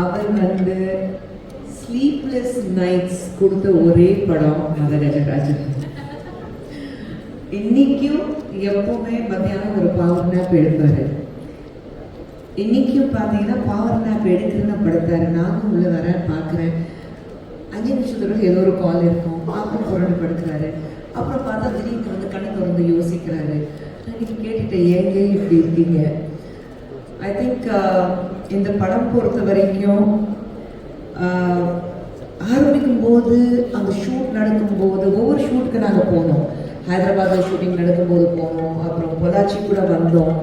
அவர் வந்து sleepless nights கொடுத்த ஒரே படம் மகராஜராஜன். இன்னைக்கும் எப்பவுமே மத்தியானம் ஒரு பவர் நேப் எடுப்பாரு. இன்னைக்கும் பார்த்தீங்கன்னா பவர் நேப் எடுக்கிறேன்னு படுத்தாரு. நானும் உள்ள வரேன் பார்க்குறேன் அஞ்சு நிமிஷத்துல ஏதோ ஒரு கால் இருக்கும். பார்க்க புரண்டு படுக்கிறாரு. அப்புறம் பார்த்தா திடீர்னு வந்து கண்ணை திறந்து யோசிக்கிறாரு. நான் இன்னைக்கு கேட்டுட்டேன் ஏங்க இப்படி இருக்கீங்க? ஐ திங்க் இந்த படம் பொறுத்த வரைக்கும் ஆரம்பிக்கும் போது அந்த ஷூட் நடக்கும்போது ஒவ்வொரு ஷூட்டுக்கு நாங்கள் போனோம். ஹைதராபாத்தில் ஷூட்டிங் நடக்கும்போது போனோம். அப்புறம் பொள்ளாச்சி கூட வந்தோம்.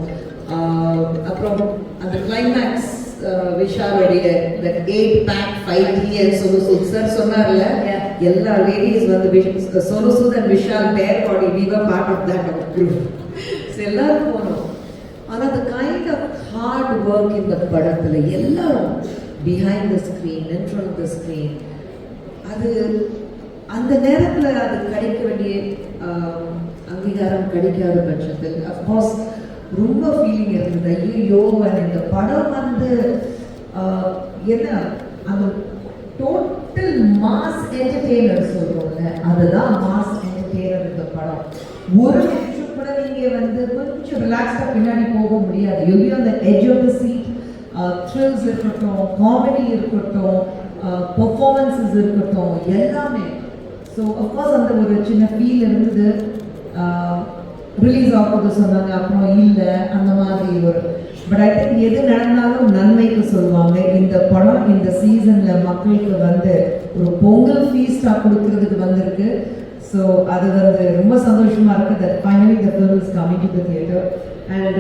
அப்புறம் அந்த கிளைமேக்ஸ் விஷாலுடைய எயிட் பேக் ஃபைவ் இயர்ஸ் சோலுசூத் சார் சொன்னார்ல எல்லா லேடிஸ் வந்து சோலுசூத் அண்ட் விஷால் பேர் பாடி வீவர் பார்ட் ஆஃப் தட் குரூப் எல்லாரும் போனோம். ஆனால் அந்த கைண்ட் ஆஃப் ஹார்ட் ஒர்க் இந்த படத்தில் எல்லாரும் behind the screen in the screen அது அந்த நேரத்தில் அது கிடைக்க வேண்டிய அங்கீகாரம் கிடைக்காத பட்சத்தில் அஃப்கோர்ஸ் ரொம்ப ஃபீலிங் இருந்தது. ஐயோ இந்த படம் வந்து என்ன அந்த டோட்டல் மாஸ் என்டர்டெய்னர் சொல்கிறோம்ல அதுதான் மாஸ் என்டர்டெய்னர் இந்த படம். ஒரு நிமிஷம் கூட நீங்க வந்து கொஞ்சம் ரிலாக்ஸா பின்னாடி போக முடியாது. யூ அந்த edge of the seat thrills இருக்கட்டும் காமெடி இருக்கட்டும் uh, பெர்ஃபார்மன்ஸஸ் இருக்கட்டும் எல்லாமே. ஸோ அஃப்கோர்ஸ் அந்த ஒரு சின்ன ஃபீல் இருந்தது. Uh, ரிலீஸ் ஆகுது சொன்னாங்க. அப்புறம் இல்லை அந்த மாதிரி ஒரு. பட் ஐ திங்க் எது நடந்தாலும் நன்மைக்கு சொல்லுவாங்க. இந்த படம் இந்த சீசன்ல மக்களுக்கு வந்து ஒரு பொங்கல் ஃபீஸ்டாக கொடுக்கறதுக்கு வந்திருக்கு. ஸோ அது வந்து ரொம்ப சந்தோஷமா இருக்கு that finally the film is coming to the theatre and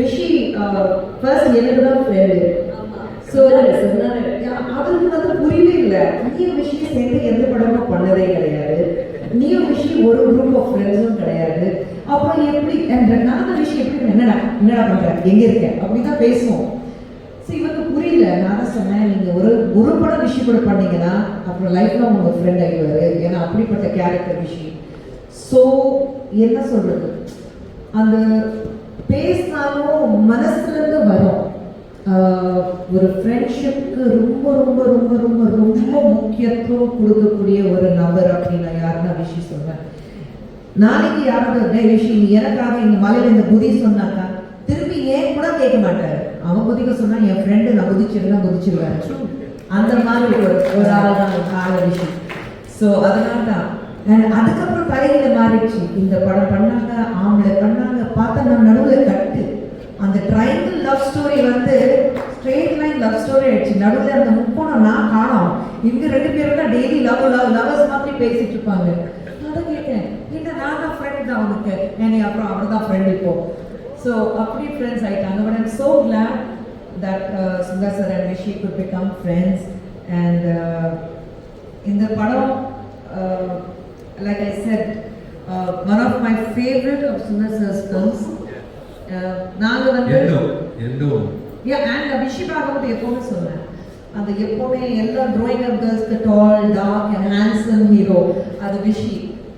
Vishi first எனக்கு தான் ஃப்ரெண்டு ஸோ அவருக்கு வந்து புரியவே இல்லை. நீயும் விஷயம் சேர்ந்து எந்த படமும் பண்ணதே கிடையாது. நீயும் விஷயம் ஒரு குரூப் ஆஃப் ஃப்ரெண்ட்ஸும் கிடையாது. அப்புறம் எப்படி நான் விஷயம் எப்படி என்னடா என்னடா பண்ற? எங்க இருக்க அப்படிதான் பேசுவோம். ஸோ புரியல. நான் தான் சொன்னேன் நீங்க ஒரு ஒரு படம் விஷயம் கூட பண்ணீங்கன்னா அப்புறம் லைஃப்ல உங்க ஃப்ரெண்ட் ஆகிடுவாரு ஏன்னா அப்படிப்பட்ட கேரக்டர் விஷயம். ஸோ என்ன சொல்றது? அந்த பேசினாலும் மனசுலேருந்து வரும். ஒரு ஃப்ரெண்ட்ஷிப்க்கு ரொம்ப ரொம்ப ரொம்ப ரொம்ப ரொம்ப முக்கியத்துவம் கொடுக்கக்கூடிய ஒரு நபர் அப்படின்னு நான் யாருன்னா விஷயம் சொல்றேன். நாளைக்கு யாராவது விஷயம் எனக்காக இந்த மலையில இந்த புதி சொன்னாக்கா திரும்பி ஏன் கூட கேட்க மாட்டாரு. அவன் குதிக்க சொன்னா என் ஃப்ரெண்டு நான் குதிச்சிருந்தா குதிச்சிருவாரு. அந்த மாதிரி ஒரு ஒரு ஆள் தான் கால விஷயம் ஸோ அதனால தான் அதுக்கப்புறம் தலையில மாறிடுச்சு. இந்த படம் பண்ணாங்க ஆம்பளை பண்ணாங்க பார்த்தா நான் நடுவில் கட்டு. அந்த ட்ரையாங்கிள் லவ் ஸ்டோரி வந்து ஸ்ட்ரெயிட் லைன் லவ் ஸ்டோரி ஆயிடுச்சு. நடுவில் அந்த முக்கோணம் நான் காணோம். இவங்க ரெண்டு பேரும் தான் டெய்லி லவ் லவ் லவர்ஸ் மாதிரி பேசிட்டு இருப்பாங்க. தான் கேட்டேன் இல்லை நான் தான் ஃப்ரெண்ட் தான் அவனுக்கு என்னை அப்புறம் அவர் தான் ஃப்ரெண்ட் இப்போ? ஸோ அப்படி ஃப்ரெண்ட்ஸ் ஆயிட்டாங்க. But I'm so glad that Sundar sir and Vishi good become friends and இந்த படம் like I said one of my favourite of Sundar sir's films நாங்கள் வந்து யா அண்ட் அபிஷேக் பாகவத் எப்பவுமே சொன்னேன் அந்த எப்பவுமே எல்லா growing up கேர்ள்ஸ்க்கு tall dark and handsome hero அது Vishi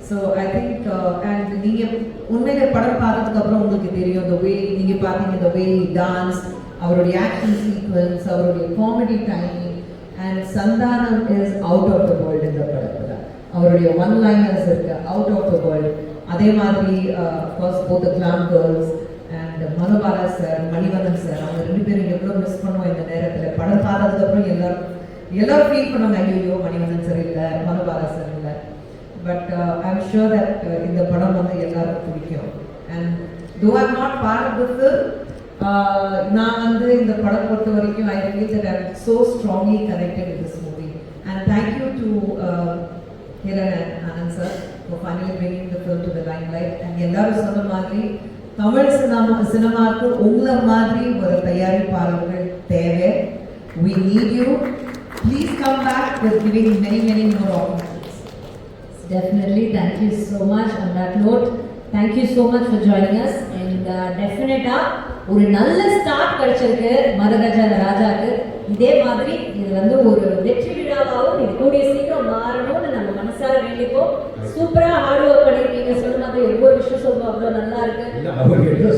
so I think and நீங்கள் உண்மையிலே படம் பார்த்ததுக்கு அப்புறம் உங்களுக்கு தெரியும் இந்த வே நீங்கள் பார்த்தீங்க இந்த வே டான்ஸ் அவருடைய ஆக்ஷன் சீக்வன்ஸ் அவருடைய comedy timing and Santhanam is out of the world இந்த படத்தில். அவருடைய ஒன் லைனர்ஸ் இருக்கு அவுட் ஆஃப் த வேர்ல்டு அதே மாதிரி of course both glam girls and Manobala sir Manivandhan sir அவங்க ரெண்டு பேரும் எவ்வளோ மிஸ் பண்ணுவோம் இந்த நேரத்தில். படம் பார்த்ததுக்கப்புறம் எல்லாரும் எல்லாரும் ஃபீல் பண்ணுவாங்க ஐயோ மணிவந்தன் சார் இல்லை மனோபாலா சார் இல்லை. But I am sure that இந்த படம் வந்து எல்லாருக்கும் பிடிக்கும் and to are not part நான் வந்து இந்த படம் பொறுத்த வரைக்கும் I feel that I so strongly connected with this movie and thank you to Hiran Anand sir for finally bringing the film to the limelight and எல்லாரும் சொன்ன மாதிரி Tamil cinema சினிமாவுக்கு உங்களை மாதிரி ஒரு தயாரிப்பாளர்கள் தேவை we need you please come back with giving many many more opportunity Definitely, thank you so much. On that note. Thank you so much for joining us. And uh, definitely ஒரு நல்ல start கிடைச்சிருக்கு மதகஜ ராஜாக்கு. இதே மாதிரி இது வந்து ஒரு வெற்றி விழாவாகவும் இது கூடிய சீக்கிரம் மாறணும்னு நம்ம மனசார வேண்டிப்போம். சூப்பரா ஹார்ட் ஒர்க் பண்ணிருக்கீங்க. சொன்ன மாதிரி ஒவ்வொரு விஷயம் சொல்லுவோம் அவ்வளோ நல்லா இருக்கு. அவர் என்ன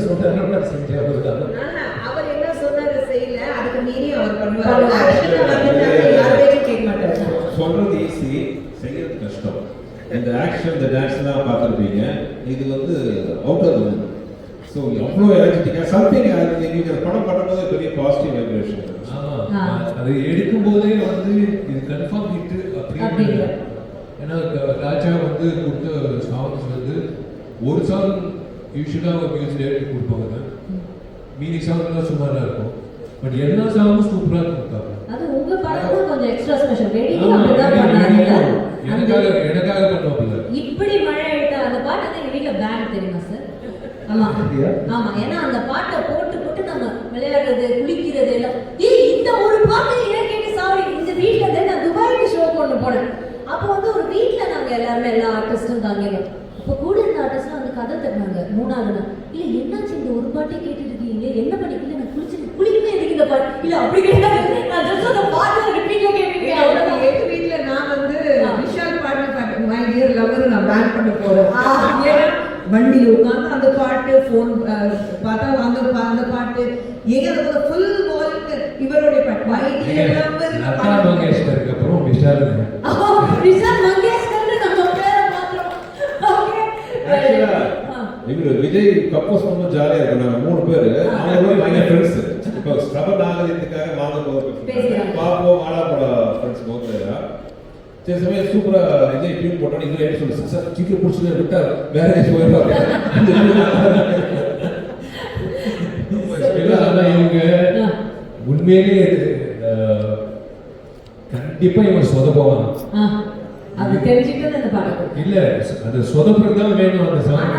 ஆனா, அவர் என்ன சொன்னாரு செய்யல. அதுக்கு மீறி அவர் பண்ணுவார் பண்ணுவார். ஆக்ஷன் வந்துட்டாரு யார் பேச்சும் கேட்க மாட்டாரு சொல்றது ஈஸி செய்யறது கஷ்டம் இந்த ஆக்ஷன் இந்த டான்ஸ்லாம் பார்த்துருப்பீங்க. இது வந்து அவுட்டர் ஸோ அவ்வளோ எனர்ஜெட்டிக்காக சம்திங் நீங்கள் படம் பண்ணும்போது பெரிய பாசிட்டிவ் வைப்ரேஷன். அது எடுக்கும் போதே வந்து இது கன்ஃபார்ம் ஹிட் அப்படின்னு. ஏன்னா ராஜா வந்து கொடுத்த சாங்ஸ் வந்து ஒரு சாங் யூஸ்வலாக மியூசிக் டேரக்டர் கொடுப்பாங்க. மீதி சாங்ஸ்லாம் சுமாராக இருக்கும். பட் எல்லா சாங்கும் சூப்பராக கொடுத்தாங்க. அது உங்க படம் கொஞ்சம் எக்ஸ்ட்ரா ஸ்பெஷல் வெடிக்கும் ஆமா, அப்படிதான் எனக்கு- பண்ணாங்க எனக்கு- எனக்காக எனக்காக பண்ணுவாங்கல்ல இப்படி மழை எடுத்த அந்த பாட்டு வந்து எங்க வீட்ல பேண்ட் தெரியுமா சார் ஆமா? ஆமா ஏன்னா அந்த பாட்டை போட்டு போட்டு நம்ம விளையாடுறது குளிக்கிறது எல்லாம். ஏய் இந்த ஒரு பாட்டு ஏன் கேட்டு சாரி இந்த வீட்ல இருந்து நான் துபாய்க்கு ஷோ கொண்டு போனேன். அப்போ வந்து ஒரு வீட்ல நாங்க எல்லாருமே எல்லா ஆர்டிஸ்டும் தாங்கினோம். அப்போ கூட இருந்த ஆர்டிஸ்ட்லாம் வந்து கதை தட்டினாங்க மூணாவது நாள். இல்ல என்னாச்சு இந்த ஒரு பாட்டே கேட்டுட்டு இருக்கீங்க? என்ன பண்ணி இல்ல நான் குளிச்சு குளிக்கவே எதுக்கு இந்த பாட்டு. இல்ல அப்படி கேட்டாங்க நான் ஜஸ்ட் அந்த பாட்டு ரிப்பீட்ல கேட்டுருக்கேன் அவ்வளவுதான் எங்க வீட்ல நான் வந்து ஆ. விஷால் பாட்டு பாட்டு மை லவர் நான் பேன் பண்ண போறேன். ஆ. ஏன்னா வண்டியில் உட்காந்து அந்த பாட்டு ஃபோன் பார்த்தா அந்த பா- அந்த பாட்டு எங்க ஃபுல் வால்யூம் இவருடைய பாட்டு. லதா மங்கேஷ்கருக்கு அப்புறம் விஷால் விஷால் மங்கேஷ்கர்னு நம்ம பேரை விஜய் கப்போஸ் ரொம்ப ஜாலியாக இருக்கும். நாங்கள் மூணு பேர். அவங்க கூட ஃப்ரெண்ட்ஸ் இப்போ ஸ்டபர் ஆகிறதுக்காக வாங்க பேசுறாங்க. பார்ப்போம் ஆடா போட ஃப்ரெண்ட்ஸ் போகிறா சரி சமயம் சூப்பரா விஜய் டியூன் போட்டோம் இவர் என்ன சொல்லு சார் சீக்கிரம் பிடிச்சி விட்டார் வேற இல்ல ஆனா இவங்க அஹ், கண்டிப்பா இவன் சொதப்புவான் அது தெரிஞ்சுக்கிட்டு அந்த இல்ல அது சொதப்புறது தான் வேணும் அந்த சாங்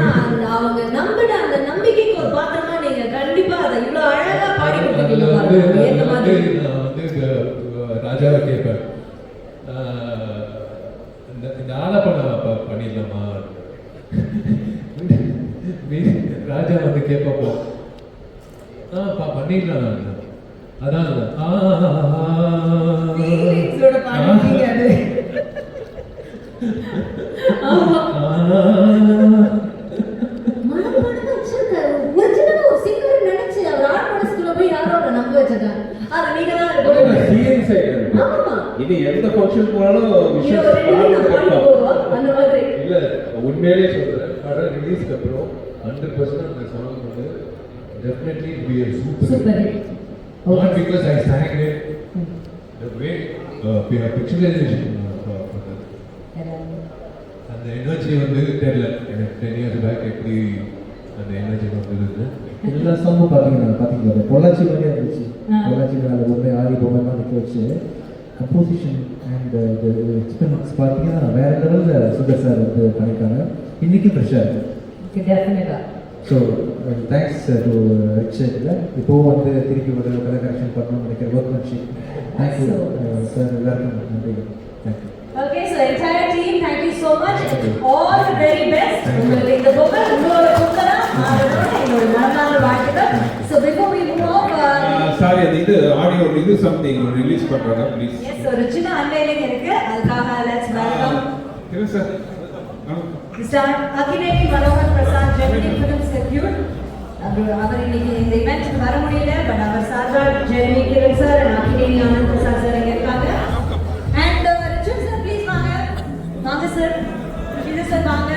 அவங்க நம்பின அந்த நம்பிக்கைக்கு ஒரு பாத்திரமா நீங்க கண்டிப்பா அதை இவ்வளவு அழகா பாடி அதுல கொடுத்துருக்கீங்க வந்து பாருங்க ஏத்த நான் மாதிரி வந்து நான் வந்து அஹ், ராஜாவை கேட்பேன் அஹ், இந்த- இந்த ஆலப்பண்ண ப- பண்ணிடலாமா மீ- ராஜா வந்து கேட்பப்போ ஆ பா பண்ணிடலாம் நான் அதான் அது. ஆ, ஃபீலிங்ஸோட பாடிட்டீங்க அது ஆமா ஆ, மனப்பாடம் வச்சிருக்காரு ஒரிஜினலா ஒரு சிங்கர் நினைச்சு அவர் ஆட் மனசுக்குள்ள போய் யாரோ அவரை நம்ப வச்சிருக்காங்க அது நீங்க தான் இருக்கணும். சீரியஸ் ஆயிட்டு ஆமா இது எந்த ஃபங்க்ஷன் போனாலும் இது விஷயம் ஒரு ரெண்டு பேரும் பாடி போடுவோம் அந்த மாதிரி இல்ல உண்மையிலேயே சொல்றேன் படம் ரிலீஸ்க்கு அப்புறம் ஹண்ட்ரட் பர்சன்ட் அந்த சாங் வந்து definitely be a super super hit not because I sang it the way uh, picturization uh, அந்த எனர்ஜி வந்து தெரியல. எனக்கு டென் இயர்ஸ் பேக் எப்படி அந்த எனர்ஜி வந்தது? எல்லா சாங்கும் பார்த்தீங்கன்னா பார்த்தீங்கன்னா பொள்ளாச்சி மாதிரியே இருந்துச்சு. பொள்ளாச்சி மேலே ஒன்று ஆடி பொம்மைலாம் நிற்க வச்சு கம்போசிஷன் அண்ட் எக்ஸ்பெரிமெண்ட்ஸ் பார்த்தீங்கன்னா வேற லெவலில் சுந்தர் சார் வந்து பண்ணியிருக்காங்க. இன்றைக்கும் ஃப்ரெஷ்ஷாக இருக்குது ஸோ தேங்க்ஸ் டு ரிச்சர்டில் இப்போவும் வந்து திருப்பி ஒரு கலர் கரெக்ஷன் பண்ணணும்னு நினைக்கிற ஒர்க்மேன்ஷிப் தேங்க்யூ சார் எல்லாருக்கும் நன்றி. Thank you Okay, so entire team, thank you so much. All the very best. உங்களுக்கு இந்த பொங்கல் உங்களோட பொங்கலா மாறணும். என்னோட மனதார வாழ்த்துக்கள். So before we move on, uh, sorry அது இது ஆடியோ இது சம்திங் ரிலீஸ் பண்றாங்க ப்ளீஸ் yes, ஒரு சின்ன unveiling இருக்கு. அதுக்காக let's welcome. இல்லை sir Mr. Akhilesh Manohar Prasad Gemini film secure அவர் அவர் இன்னைக்கு இந்த இவெண்ட்க்கு வர முடியல பட் அவர் சார்பா Gemini Kiran sir and Akhilesh Anand Prasad sir இங்க இருக்காங்க அண்ட் ரிச்சர்ட் சார் ப்ளீஸ் வாங்க வாங்க சார் இது சார் வாங்க